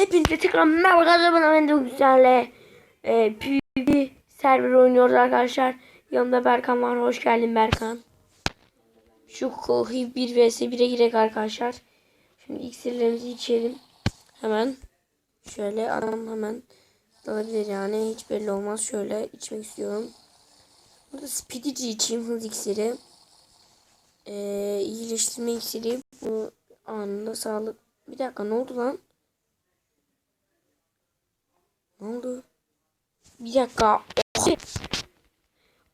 Hepinize tekrar merhaba arkadaşlar ben de güzelle e, PvP server oynuyoruz arkadaşlar. Yanımda Berkan var. Hoş geldin Berkan. Şu kohi 1 vs 1'e girek arkadaşlar. Şimdi iksirlerimizi içelim. Hemen. Şöyle adam hemen dalabilir yani. Hiç belli olmaz. Şöyle içmek istiyorum. Burada speedici içeyim. Hız iksiri. Ee, iyileştirme iksiri. Bu anında sağlık. Bir dakika ne oldu lan? Ne oldu? Bir dakika.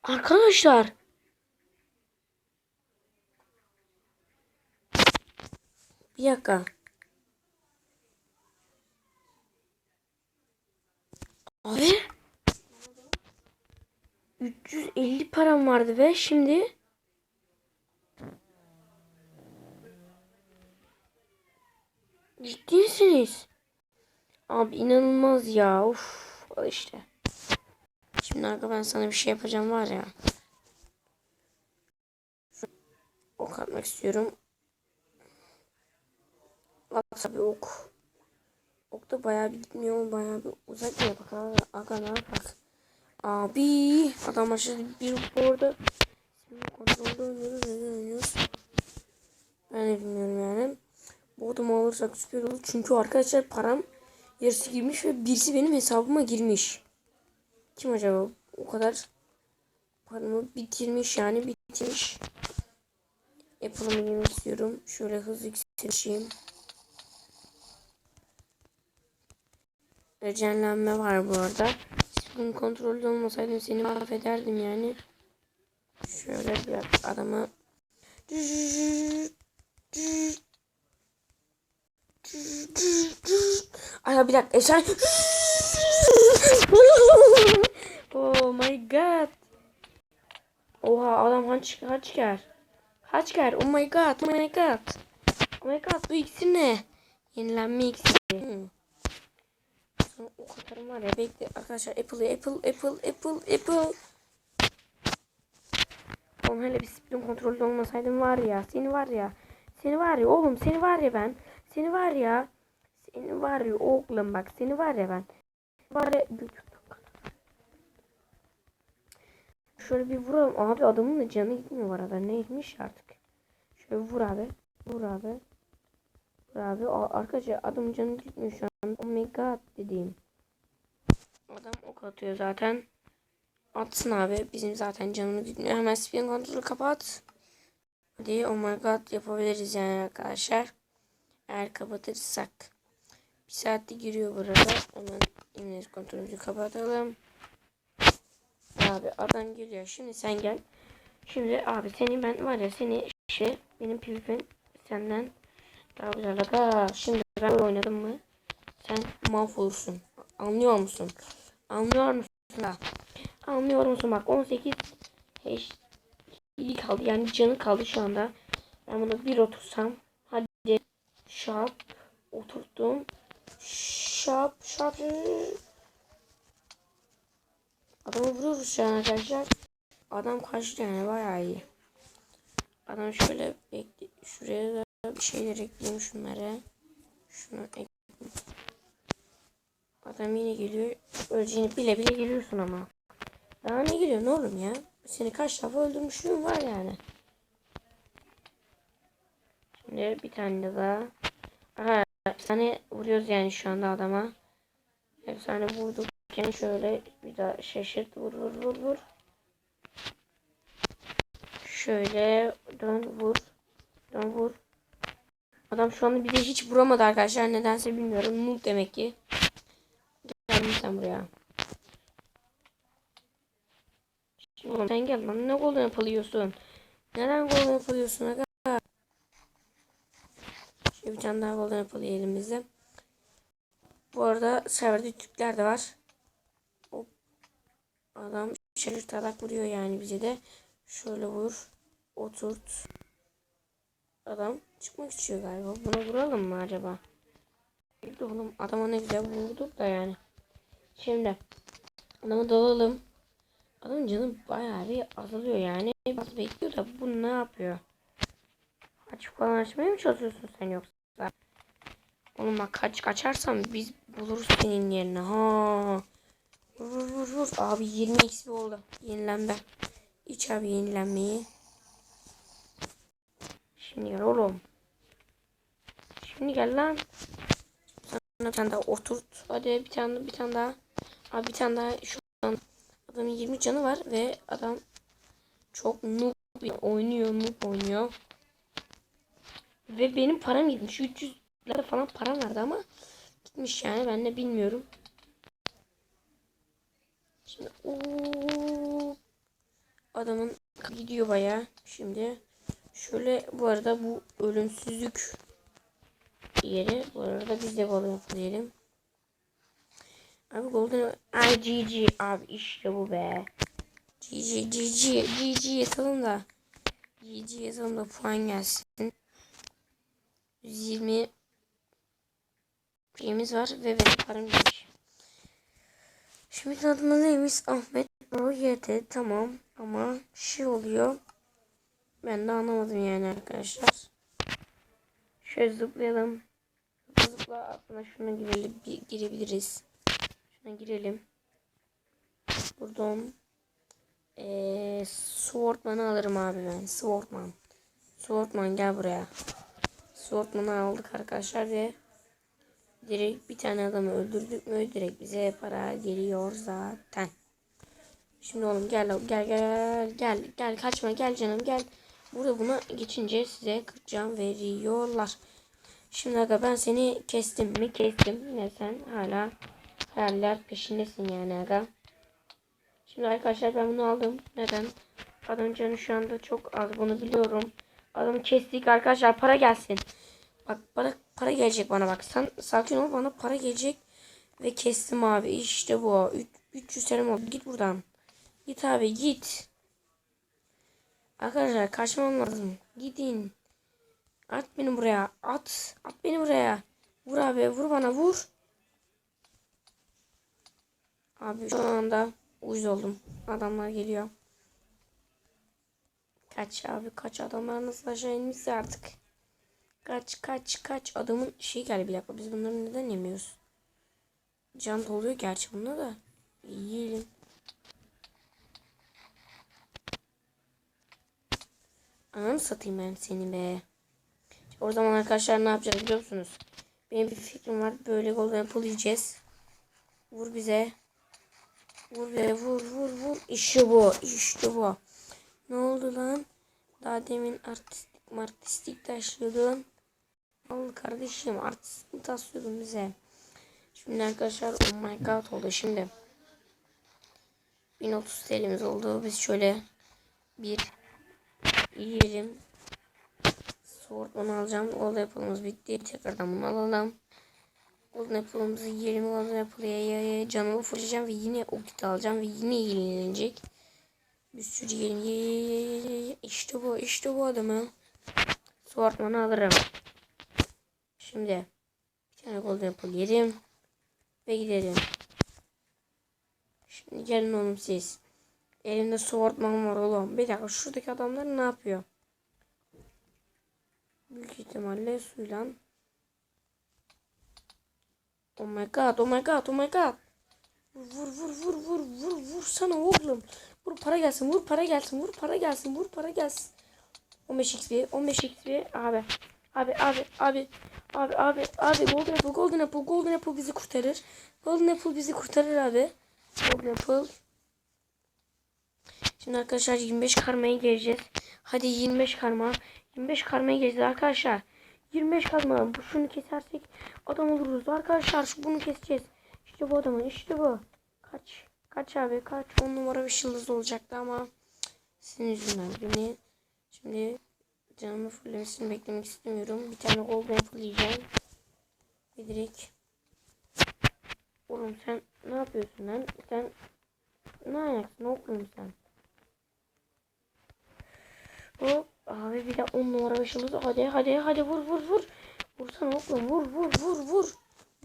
Arkadaşlar. Bir dakika. Abi. 350 param vardı ve şimdi Abi inanılmaz ya. Uf. İşte. Şimdi arka ben sana bir şey yapacağım var ya. Ok atmak istiyorum. At tabii ok. Ok da bayağı bir gitmiyor. Bayağı bir uzak ya bak abi. Aga yapak. Abi adam aşırı bir bu arada. Şimdi kontrolde oynuyoruz. Neden oynuyoruz? Ben de bilmiyorum yani. Bu adamı alırsak süper olur. Çünkü arkadaşlar param yarısı girmiş ve birisi benim hesabıma girmiş. Kim acaba? O kadar paramı bitirmiş yani bitirmiş. Apple'ımı girmek istiyorum. Şöyle hızlı yükselişeyim. Recenlenme var bu arada. Bunun kontrolü olmasaydım seni mahvederdim yani. Şöyle bir adama Ay bir dakika efsane. oh my god. Oha adam haç haçker. Haçker. Oh my god. Oh my god. Oh my god bu iksir ne? Yenilenme iksiri. Hmm. Sonra o kadarım var ya bekle arkadaşlar Apple Apple Apple Apple Apple. Oğlum hele bir spin kontrolü olmasaydım var ya seni var ya seni var ya oğlum seni var ya ben seni var ya seni var ya oğlum bak seni var ya ben. Var ya şöyle bir vuralım. Abi adamın da canı gitmiyor bu arada. Neymiş artık? Şöyle vur abi vur abi. Vur abi. Arkadaşlar adamın canı gitmiyor şu an. Oh my god dediğim. Adam ok atıyor zaten. Atsın abi. Bizim zaten canımız gitmiyor. Hemen spin kontrolü kapat. Hadi oh my god yapabiliriz yani arkadaşlar. Eğer kapatırsak. Bir saatte giriyor burada. Hemen imlek kontrolümüzü kapatalım. Abi adam geliyor. Şimdi sen gel. Şimdi abi seni ben var ya seni şey benim pivim senden daha güzel aga. Şimdi ben oynadım mı? Sen mahvolursun. Anlıyor musun? Anlıyor musun? Da? Anlıyor musun? Bak 18 hiç iyi kaldı. Yani canı kaldı şu anda. Ben bunu bir otursam. Şap. Oturttum. Şap. Şap. Adamı vuruyoruz şu an arkadaşlar. Adam kaçtı yani bayağı iyi. Adam şöyle bekle. Şuraya da bir şeyler ekleyeyim şunlara. Şunu ekleyeyim. Adam yine geliyor. Öleceğini bile bile geliyorsun ama. Daha ne geliyor ne oğlum ya? Seni kaç defa öldürmüşlüğüm var yani. Şimdi bir tane daha. Aha efsane vuruyoruz yani şu anda adama. Efsane vurdurken şöyle bir daha şaşırt vur vur vur vur. Şöyle dön vur. Dön vur. Adam şu anda bize hiç vuramadı arkadaşlar. Nedense bilmiyorum. Noob demek ki. Gel sen buraya. Oğlum sen gel lan ne golden yapılıyorsun? Neden golden yapılıyorsun? Şöyle bir tane daha golden yapılıyor elimizde. Bu arada serverde Türkler de var. Hop. Adam şaşırtarak vuruyor yani bize de. Şöyle vur. Oturt. Adam çıkmak istiyor galiba. Buna vuralım mı acaba? Oğlum adama ne güzel vurduk da yani. Şimdi adamı dalalım. Adam canım bayağı bir azalıyor yani. Az bekliyor da bu ne yapıyor? Açık falan açmaya mı çalışıyorsun sen yoksa? Oğlum bak kaç kaçarsam biz buluruz senin yerine. Ha. Vur vur vur. Abi 20 eksi oldu. Yenilenme. İç abi yenilenmeyi. Şimdi gel oğlum. Şimdi gel lan. Sana bir tane daha oturt. Hadi bir tane bir tane daha. Abi bir tane daha şu adamın 20 canı var ve adam çok noob oynuyor noob oynuyor. Ve benim param gitmiş. 300 lira falan param vardı ama gitmiş yani ben de bilmiyorum. Şimdi ooo adamın gidiyor baya. Şimdi şöyle bu arada bu ölümsüzlük yeri bu arada biz de golden diyelim. Abi golden ay GG abi işte bu be. GG GG GG yazalım da GG yazalım da puan gelsin. 120 şeyimiz var ve benim param gelmiş. Şimdi adımız neymiş? Ahmet o tamam ama şey oluyor. Ben de anlamadım yani arkadaşlar. Şöyle zıplayalım. Zıpla aslında şuna girelim, girebiliriz. Şuna girelim. Buradan ee, Swordman'ı alırım abi ben. Swordman. Swordman gel buraya. Swordman'ı aldık arkadaşlar ve direkt bir tane adamı öldürdük mü direkt bize para geliyor zaten. Şimdi oğlum gel gel gel gel gel kaçma gel canım gel. Burada buna geçince size 40 can veriyorlar. Şimdi aga ben seni kestim mi kestim. Ne sen hala hayaller peşindesin yani aga. Şimdi arkadaşlar ben bunu aldım. Neden? Adam canı şu anda çok az bunu biliyorum. Adamı kestik arkadaşlar para gelsin. Bak para, para gelecek bana bak. Sen sakin ol bana para gelecek. Ve kestim abi. İşte bu. Üç, 300 senem oldu. Git buradan. Git abi git. Arkadaşlar kaçmam lazım. Gidin. At beni buraya. At. At beni buraya. Vur abi. Vur bana vur. Abi şu anda uyuz oldum. Adamlar geliyor. Kaç abi kaç adamlar nasıl aşağı artık. Kaç kaç kaç adamın şey geldi bir dakika biz bunları neden yemiyoruz? Can doluyor gerçi bunda da. Yiyelim. Ananı satayım ben seni be. O zaman arkadaşlar ne yapacağız biliyor musunuz? Benim bir fikrim var. Böyle golden apple yiyeceğiz. Vur bize. Vur be vur vur vur. İşte bu. İşte bu. Ne oldu lan? Daha demin artistik artistik taşıyordun. Al kardeşim artistik taşıyordun bize. Şimdi arkadaşlar oh my god oldu şimdi. 1030 TL'miz oldu. Biz şöyle bir yiyelim. Swordman alacağım. Gold Apple'ımız bitti. Tekrardan bunu alalım. Golden Apple'ımızı yiyelim. Golden Apple'ya canımı fırlayacağım ve yine o kiti alacağım ve yine yenilenecek. Bir sürü yiyelim. Ye, ye, ye, ye, ye. İşte bu. işte bu adamı. Swordman'ı alırım. Şimdi bir tane Golden Apple yedim. Ve gidelim. Şimdi gelin oğlum siz. Elimde Swordman var oğlum. Bir dakika şuradaki adamlar ne yapıyor? Büyük ihtimalle suyla. Oh my god, oh my god, oh my god. Vur vur vur vur vur vur sana oğlum. Vur para gelsin, vur para gelsin, vur para gelsin, vur para gelsin. 15 XP, 15 XP abi. Abi abi abi abi abi abi Golden Apple, Golden Apple, Golden Apple bizi kurtarır. Golden Apple bizi kurtarır abi. Golden Apple. Şimdi arkadaşlar 25 karmaya geleceğiz. Hadi 25 karma. 25 karmaya geleceğiz arkadaşlar. 25 karma. Bu şunu kesersek adam oluruz. Arkadaşlar şu bunu keseceğiz. İşte bu adamın işte bu. Kaç. Kaç abi kaç. 10 numara bir yıldız olacaktı ama sizin yüzünden beni şimdi canımı fullemesini beklemek istemiyorum. Bir tane golden apple yiyeceğim. Bir direkt. Oğlum sen ne yapıyorsun lan? Sen ne ayaksın? Okuyorsun sen? Hop. Abi bir de 10 numara 5 yıldız. Hadi hadi hadi vur vur vur. Vursana oğlum vur vur vur vur.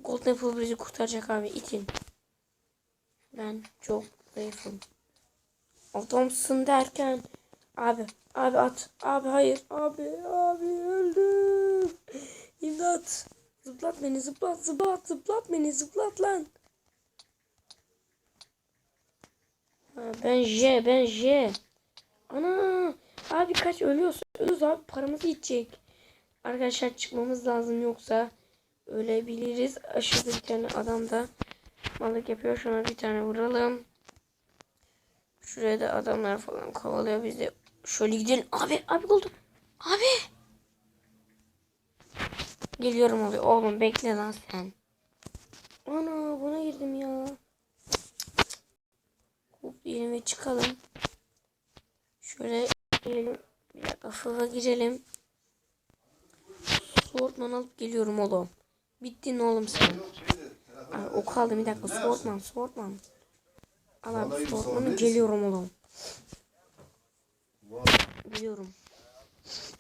Golden Apple bizi kurtaracak abi itin. Ben çok zayıfım. Adamsın derken. Abi abi at. Abi hayır. Abi abi öldüm. İmdat. Zıplat beni zıplat zıplat zıplat beni zıplat lan. Ha, ben J ben J. Ana abi kaç ölüyorsun. Ölüyoruz abi paramızı yiyecek. Arkadaşlar çıkmamız lazım yoksa ölebiliriz. Aşağıda bir tane adam da malık yapıyor. Şuna bir tane vuralım. Şuraya da adamlar falan kovalıyor. Biz de şöyle gidelim. Abi abi buldum. Abi. Geliyorum abi. Oğlum bekle lan sen. Ana buna girdim ya. Diyelim ve çıkalım. Şöyle girelim. Bir dakika fıva girelim. Swordman alıp geliyorum oğlum. Bittin oğlum sen. Abi, ok aldım bir dakika. Swordman, Swordman. Al abi Swordman'ı geliyorum oğlum. Geliyorum.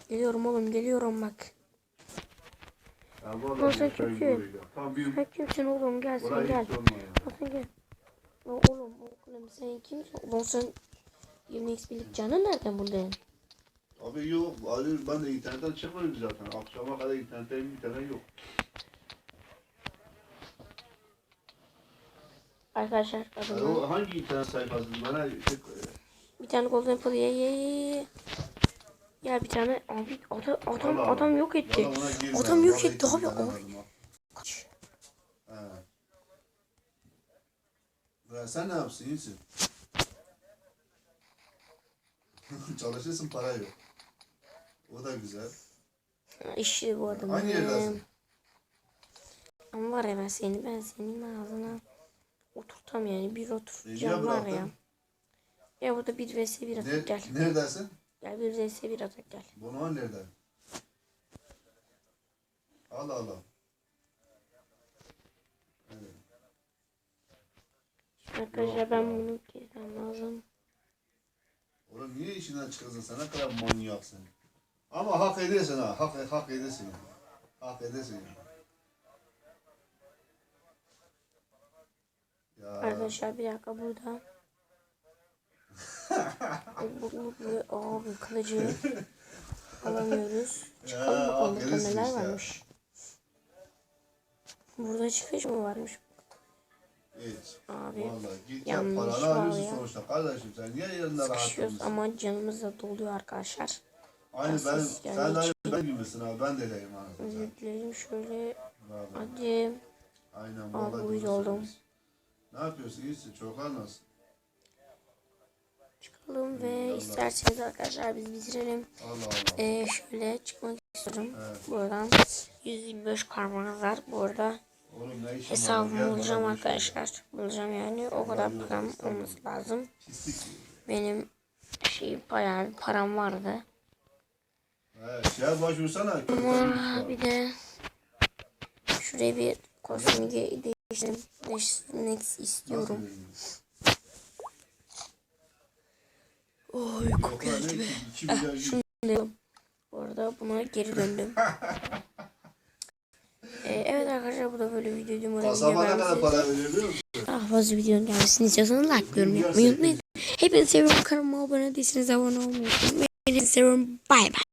Geliyorum oğlum geliyorum bak. Lan sen bir şey kimsin? bir Sen kimsin oğlum gel sen gel. Lan sen gel. Lan oğlum oğlum sen kimsin? Lan sen 20 XP'lik canı nereden buldun? Abi yok. Abi ben de internetten çıkmadım zaten. Akşama kadar internette internet yok. Arkadaşlar adamı o hangi internet sayfası? Bana şey, bir tane golden apple ye ye ye. Ya bir tane abi adam adam Allah adam yok etti. Adam yok Vallahi etti abi. ha. Kaç. Ya sen ne yapsın iyisin? Çalışırsın para yok. O da güzel. İşi bu adam. Hangi yerdesin? Ama var ya ben seni ben senin ağzına oturtam yani bir oturacağım var ya. Ya burada bir vs bir atak Ne, gel. neredesin? Gel bir vs bir atak gel. Bunu nerede? Allah Allah. Evet. Arkadaşlar ben bunu kesmem lazım. Oğlum niye işinden çıkıyorsun sen? Ne kadar manyaksın. Ama hak edersin ha. Hak, hak edersin. Hak edersin. yani. Ya. Arkadaşlar bir dakika burada. bu, bu, bu, abi kılıcı alamıyoruz. Çıkalım bakalım burada neler varmış. Burada çıkış mı varmış? Hiç. Abi Vallahi yanlış var ya. sonuçta kardeşim sen niye rahat sıkışıyoruz ama canımız da doluyor arkadaşlar. Aynı benim, yani sen aynı ben gibisin abi ben de öyleyim anasını Özür dilerim şöyle. Vallahi. Hadi. Aynen Abi, uyuz oldum. Ne yapıyorsun iyisin çocuklar nasıl? Çıkalım ve Allah. isterseniz arkadaşlar biz bitirelim. Allah Allah. Ee, şöyle çıkmak istiyorum. Evet. Buradan 125 karmanız var. Bu arada Oğlum hesabımı bulacağım ver. arkadaşlar. Bulacağım yani. O kadar param olması lazım. Benim şey bayağı bir param vardı. He, şeye başvursana. Ama bir de şuraya bir ge- değiştirdim. Değiştirmek istiyorum. Oy ne ki? 2 milyar yüz. Şunu diyorum. Bu arada buna geri döndüm. Ee, evet arkadaşlar bu da böyle videoydu. Umarım ne kadar para veriyor biliyor musun? Daha fazla videonun gelmesini istiyorsanız like, yorum yapmayı unutmayın. Hepinizi seviyorum. Kanalıma abone değilseniz abone olmayı unutmayın. Hepinizi seviyorum. Bay bay.